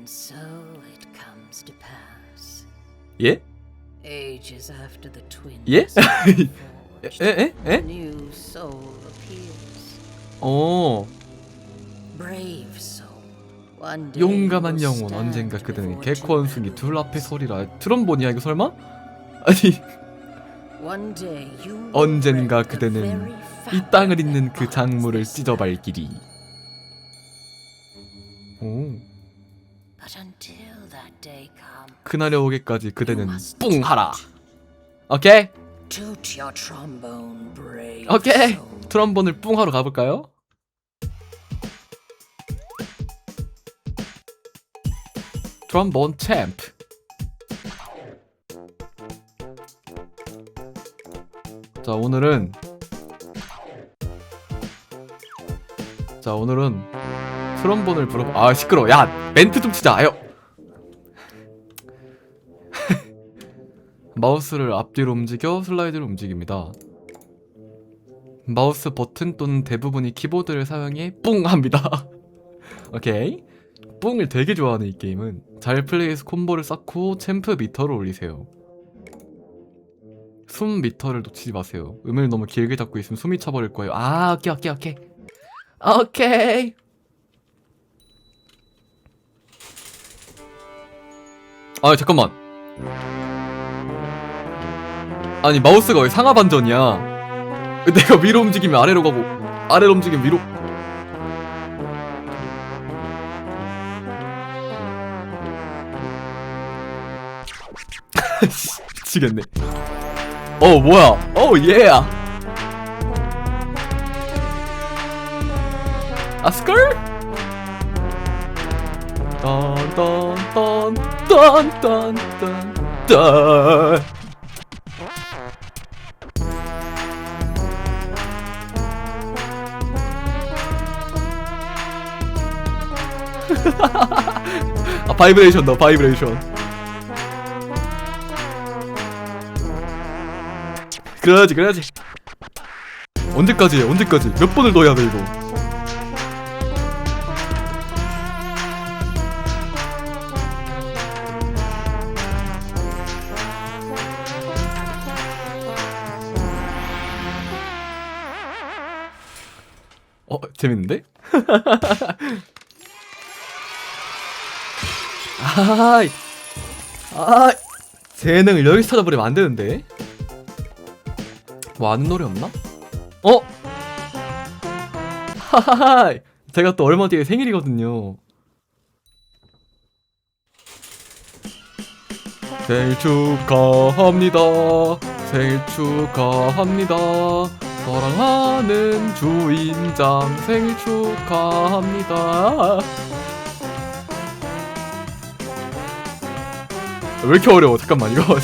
And so it comes to pass. 예? Ages after the twins 예? 에? 에? 에? new soul appears. 어 Brave soul. One day 용감한 영혼 언젠가 그대는 개코 원숭이 둘 앞에. 서리라 트럼본이야 이거 설마? 아니 One day you will 언젠가 그대는 이 땅을 잇는 그 작물을 찢어발길이 그날이 오기까지 그대는 뿡 하라 toot. 오케이? 오케이. 트럼본을 뿡 하러 가볼까요? 트럼본 챔프 자 오늘은 자 오늘은 트럼본을 불어 아 시끄러 야 멘트 좀 치자 아요 마우스를 앞뒤로 움직여 슬라이드를 움직입니다 마우스 버튼 또는 대부분이 키보드를 사용해 뿡 합니다. 오케이. 뿡을 되게 좋아하는 이 게임은 잘 플레이해서 콤보를 쌓고 챔프 미터를 올리세요. 숨 미터를 놓치지 마세요. 음을 너무 길게 잡고 있으면 숨이 차버릴 거예요. 아, 오케이, 오케이, 오케이. 오케이. 아, 잠깐만. 아니, 마우스가 왜 상하 반전이야? 내가 위로 움직이면 아래로 가고 아래로 움직이면 위로. 씨, 미치겠네. 어 뭐야? 어 예야. 아스컬 딴딴딴딴딴딴 아 바이브레이션 너 바이브레이션. 그래야지 그래야지. 언제까지 해 언제까지? 몇 번을 넣어야 돼 이거 재밌는데? 아이, 아, 재능을 여기서 찾아버리면 안 되는데. 뭐 아는 노래 없나? 어? 하하하, 제가 또 얼마 뒤에 생일이거든요. 생일 축하합니다. 생일 축하합니다. 사랑하는 주인장 생일 축하합니다. 왜 이렇게 어려워? 잠깐만 이거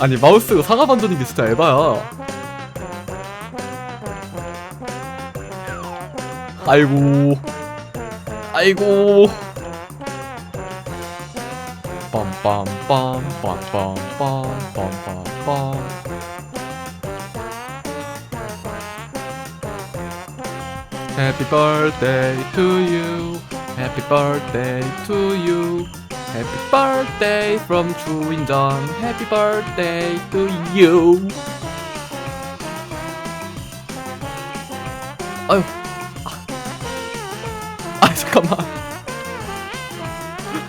아니 마우스가 상하 반전인 게 진짜 에바야 아이고 아이고 빰빰빰빰빰빰빰빰빰 Happy birthday to you Happy birthday to you. Happy birthday from 주인장. Happy birthday to you. 아유. 아, 아 잠깐만.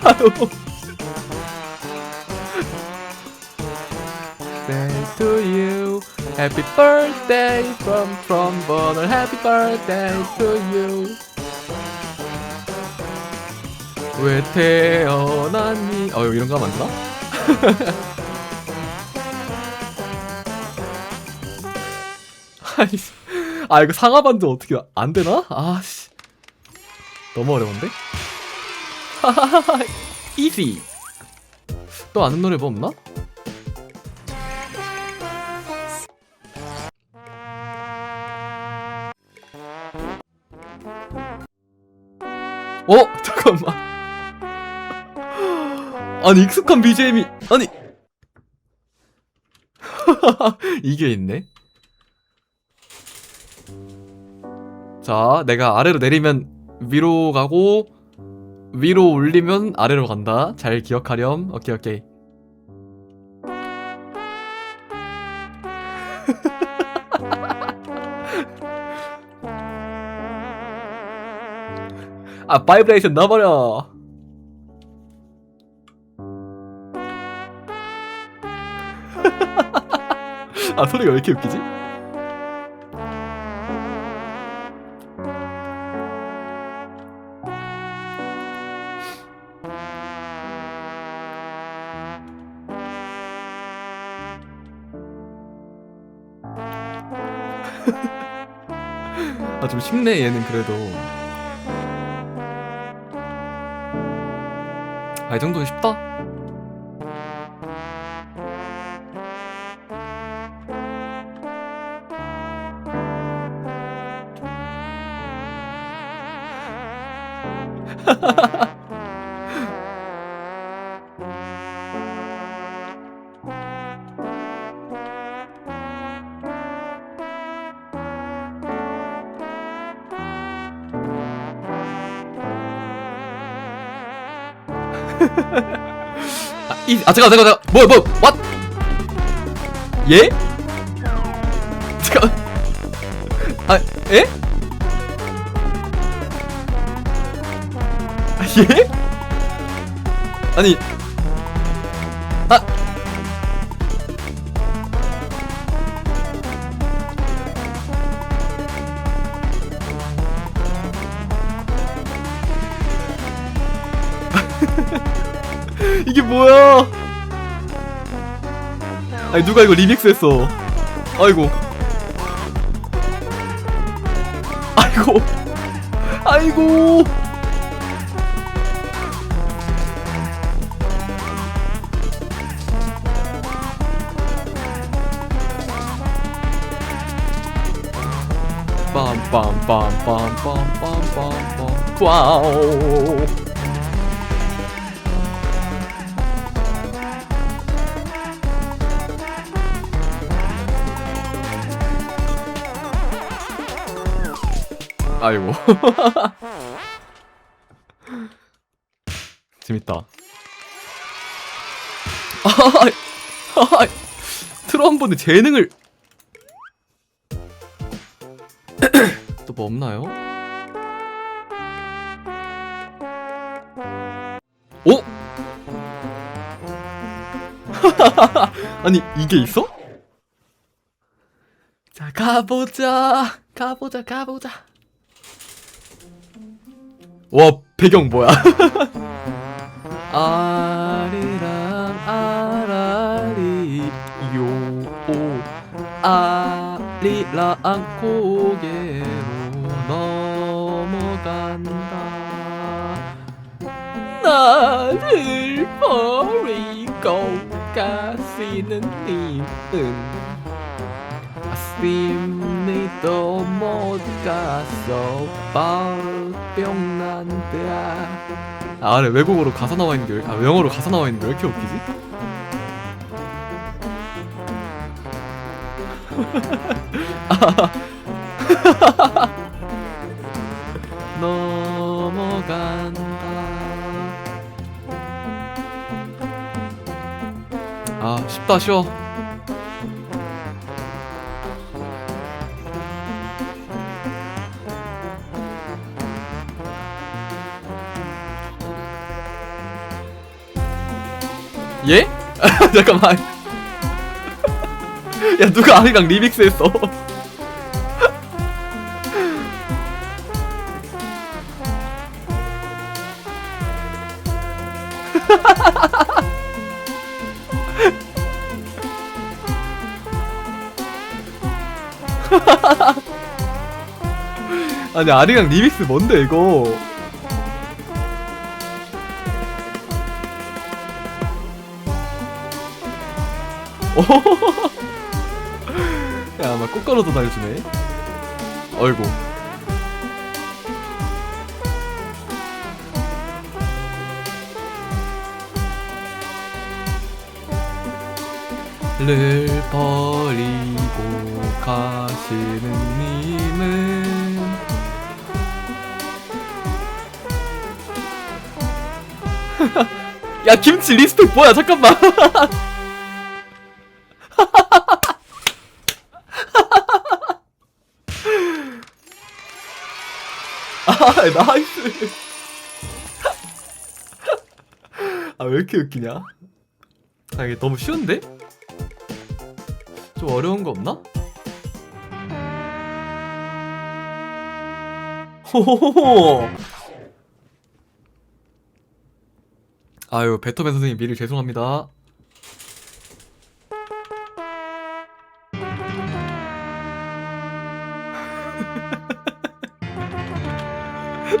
아유. Happy birthday from trombone. Happy birthday to you. 왜 태어났니? 어 이런 거 되나? 아니, 아 이거 상하 반전 어떻게 안 되나? 아씨, 너무 어려운데? 이지. 또 아는 노래 뭐 없나? 어 잠깐만. 아니 익숙한 BGM이 아니 이게 있네. 자 자, 내가 아래로 내리면 위로 가고 위로 올리면 아래로 간다. 잘 기억하렴. 오케이, 오케이. 아, 바이브레이션 넣어버려. 아, 소리가 왜 이렇게 웃기지? 아, 좀 쉽네, 얘는 그래도. 아, 이 정도는 쉽다? 아, 잠깐, 잠깐, 잠깐. 뭐야, 뭐, what? 예? 잠깐. 아, 에? 아, 예? 아니. 아. 이게 뭐야? 아니 누가 이거 리믹스 했어? 아이고. 아이고. 아이고. 빰빰빰빰빰빰빰빰 와우. 아이고 재밌다 아, 트럼본의 재능을 또 뭐 없나요? 오? 아니 이게 있어? 자 가보자 가보자 가보자 와 배경 뭐야? 아리랑 아라리 요 오. 아리랑 고개로 넘어간다. 나를 버리고 가시는 님은 아심 니도 못 가서 발병난다 아 아래 외국어로 가사 나와 있는 게 왜, 아 영어로 가사 나와 있는 게 왜 이렇게 웃기지? 넘어간다. 아 쉽다 쉬워 예? 잠깐만. 야 누가 아리랑 리믹스 했어? 아니 아리랑 리믹스 뭔데 이거 야, 막 꽃가루도 달려주네. 얼고. 를 버리고 가시는 님은 야 김치 리스트 뭐야 잠깐만 나이스 아 왜 이렇게 웃기냐 아 이게 너무 쉬운데? 좀 어려운 거 없나? 호호호호 아유 베토벤 선생님 미리 죄송합니다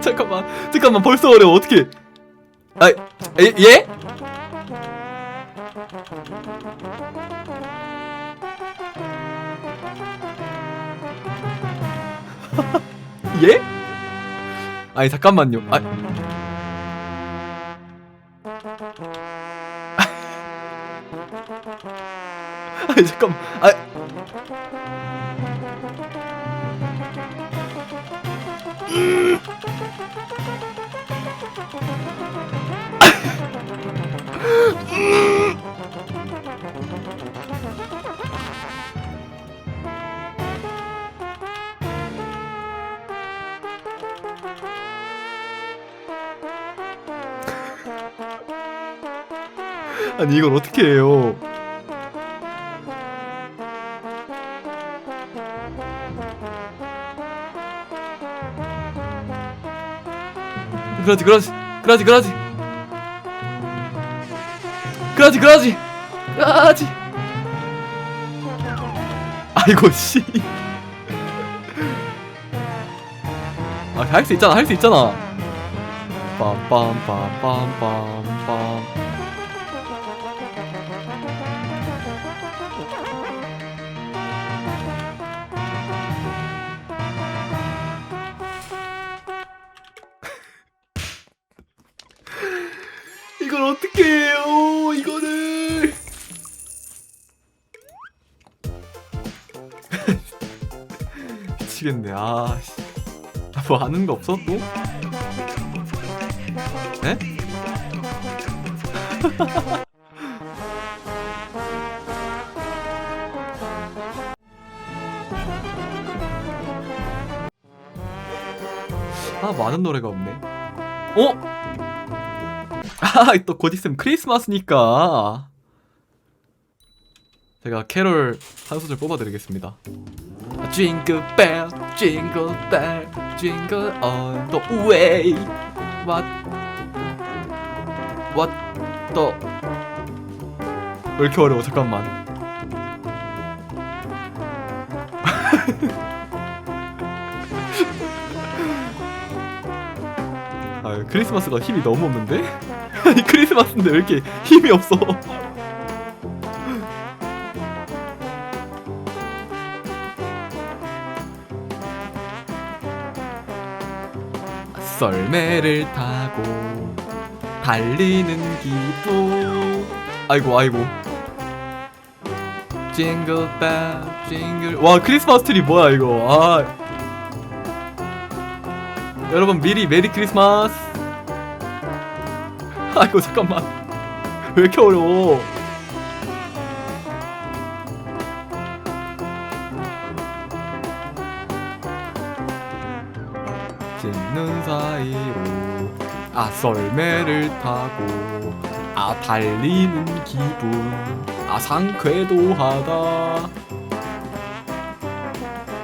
잠깐만. 잠깐만 벌써 어려워 어떻게 아 에, 예? 예? 아니 잠깐만요. 아. 아니 잠깐만. 아 아니 이걸 어떻게 해요 그러지 그러지 그러지 그러지 그러지 그러지 그러지 아이고 씨 아, 할 수 있잖아, 할 수 있잖아. 빰빰빰빰빰빰. 이걸 어떻게 해요? 이거를. 미치겠네. 아, 씨. 아, 뭐 아는 거 없어 또? 에? 아 많은 노래가 없네. 어? 아 또 곧 있으면 크리스마스니까 제가 캐롤 한 소절 뽑아드리겠습니다. Jingle bell, jingle bell, jingle all the way. What? What the? 왜 이렇게 어려워? 잠깐만. 아, 크리스마스가 힘이 너무 없는데? 아니 크리스마스인데 왜 이렇게 힘이 없어? 썰매를 타고 달리는 기분 아이고 아이고. 징글 벨 징글. 와 크리스마스 트리 뭐야 이거? 아. 여러분 미리 메리 크리스마스 아이고 잠깐만. 왜 이렇게 어려워? 찢는 사이로 아 썰매를 타고 아 달리는 기분. 아 상쾌도하다.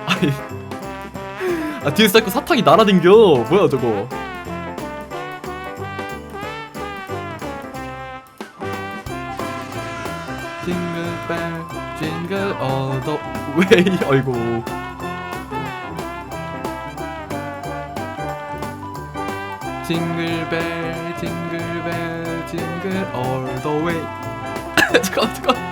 아니. 아 뒤에서 자꾸 사탕이 날아댕겨. 뭐야 저거 웨이 어이구 징글벨 징글벨 징글 all the 잠깐 잠깐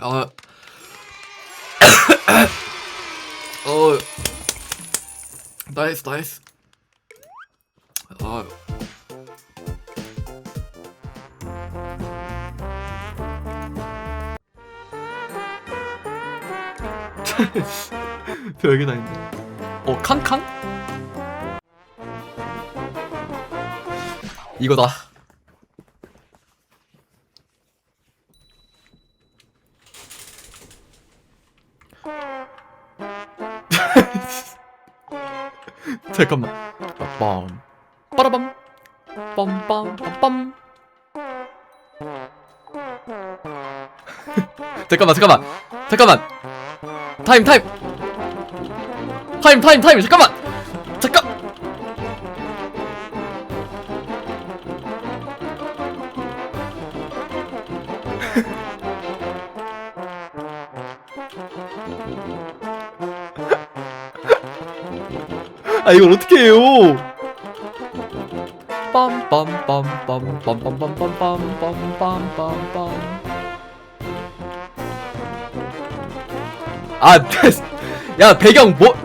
아. 어, 나이스 나이스 아 별게 다 있네. 어 칸칸? 이거다. 잠깐만. 빰. 빠라밤. 빰빰 빰빰. 잠깐만 잠깐만. 잠깐만. 타임 타임. 타임 타임 타임. 잠깐만. 잠깐. 아 이걸 어떻게 해요 아, 야 배경 뭐?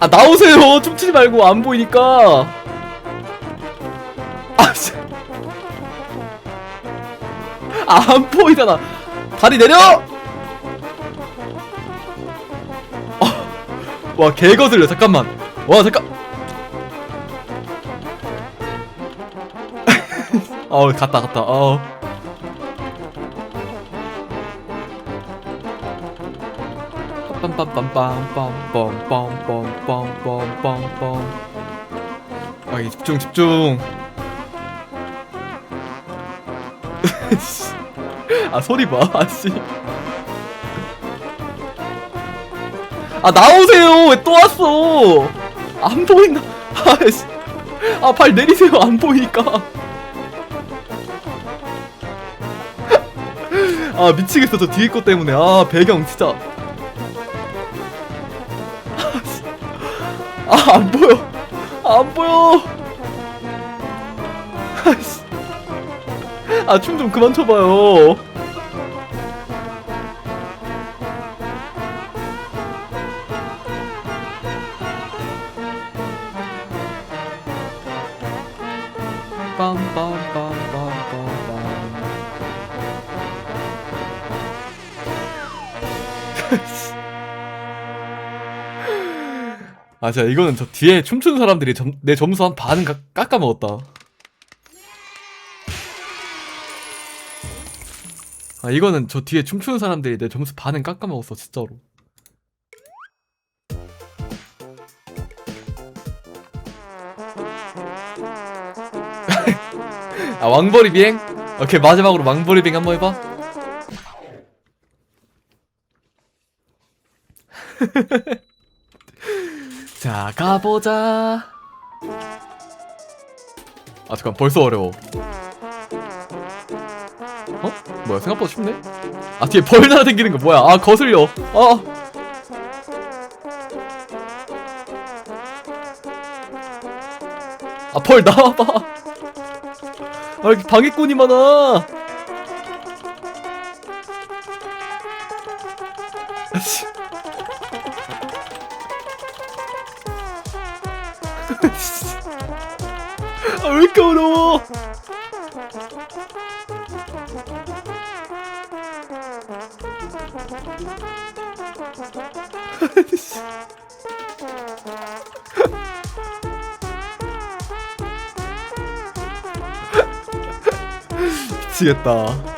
아 나오세요. 춤추지 말고 안 보이니까. 아, 씨. 아, 안 보이잖아. 다리 내려. 아, 와 개거슬려. 잠깐만. 와 잠깐. 어 갔다 갔다. 어. 빰빰빰빰빰빰빰빰빰빰빰빰빰 아이 집중 집중. 아 소리 봐 아씨. 아 나오세요! 왜 또 왔어? 안 보인다. 아씨. 아 발 내리세요. 안 보이니까 아 미치겠어 저 뒤에 거 때문에 아 배경 진짜 아, 안 보여. 안 보여. 아이씨. 아, 춤좀 그만 춰봐요. 빰빰빰빰빰빰. 아, 진짜 이거는 저 뒤에 춤추는 사람들이 점, 내 점수 한 반은 깎- 깎아 먹었다. 아, 이거는 저 뒤에 춤추는 사람들이 내 점수 반은 깎아 먹었어, 진짜로. 아, 왕벌이 비행? 오케이, 마지막으로 왕벌이 비행 한번 해봐. 자 가보자 아 잠깐 벌써 어려워 어? 뭐야 생각보다 쉽네? 아 뒤에 벌 날아다니는 거 뭐야 아 거슬려 아 아, 벌 나와봐. 아, 이렇게 방해꾼이 많아. 더러워. 미치겠다.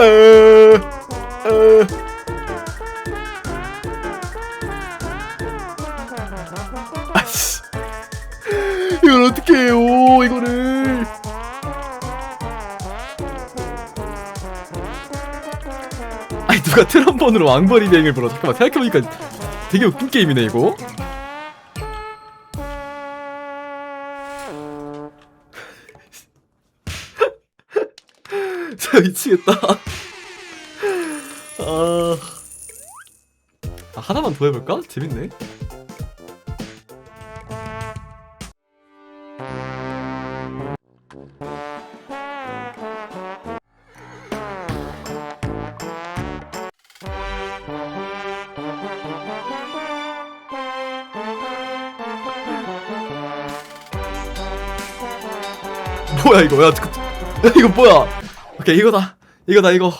에, 에. 아씨, 이걸 어떻게 해요? 이거를. 아니 누가 트럼본으로 왕벌이 비행을 불어? 잠깐만 생각해보니까 되게 웃긴 게임이네 이거 진짜 미치겠다 아... 아 하나만 더 해볼까? 재밌네 뭐야 이거 야, 잠깐. 야 이거 뭐야 오케이 이거다. 이거다 이거.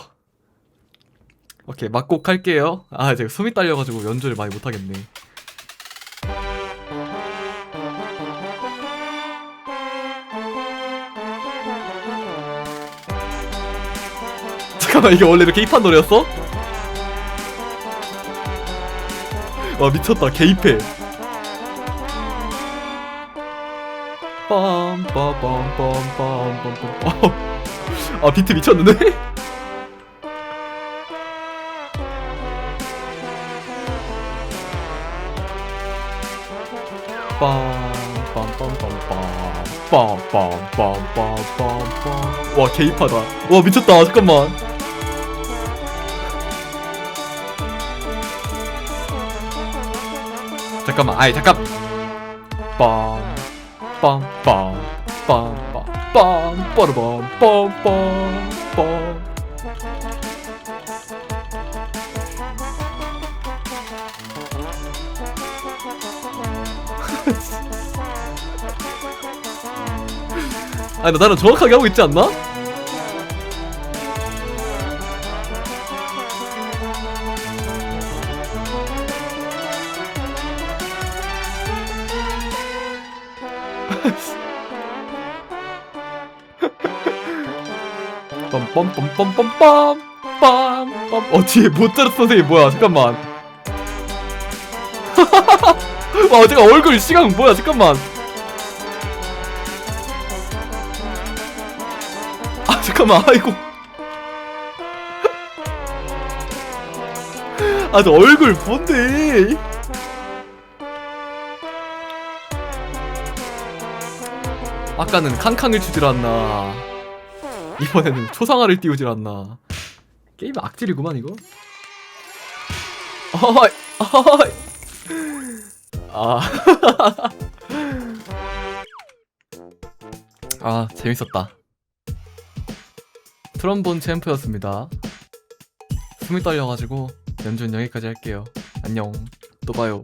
오케이 막곡 할게요. 아 제가 숨이 딸려가지고 연주를 많이 못하겠네. 잠깐만 이게 원래 이렇게 힙한 노래였어? 와 미쳤다. 개입해 아 비트 미쳤는데? 빰빰빰빰빰빰빰빰빰빰 와 개입하다. 와 미쳤다. 잠깐만. 잠깐만. 아이 잠깐. 빰빰빰빰빰 빰 빠르밤 빰빰 빰 아니 나 나는 정확하게 하고 있지 않나? 빰빰빰빰빰빰 빰빰 어 뒤에 모짜르트 선생님 뭐야? 잠깐만. 와 잠깐 얼굴 시간 뭐야? 잠깐만. 아 잠깐만. 아이고. 아 저 얼굴 뭔데? 아까는 캉캉을 추질 않나 이번에는 초상화를 띄우질 않나. 게임 악질이구만 이거. 어이 어이. 아. 아 재밌었다. 트럼본 챔프였습니다. 숨이 떨려가지고 연주는 여기까지 할게요. 안녕. 또 봐요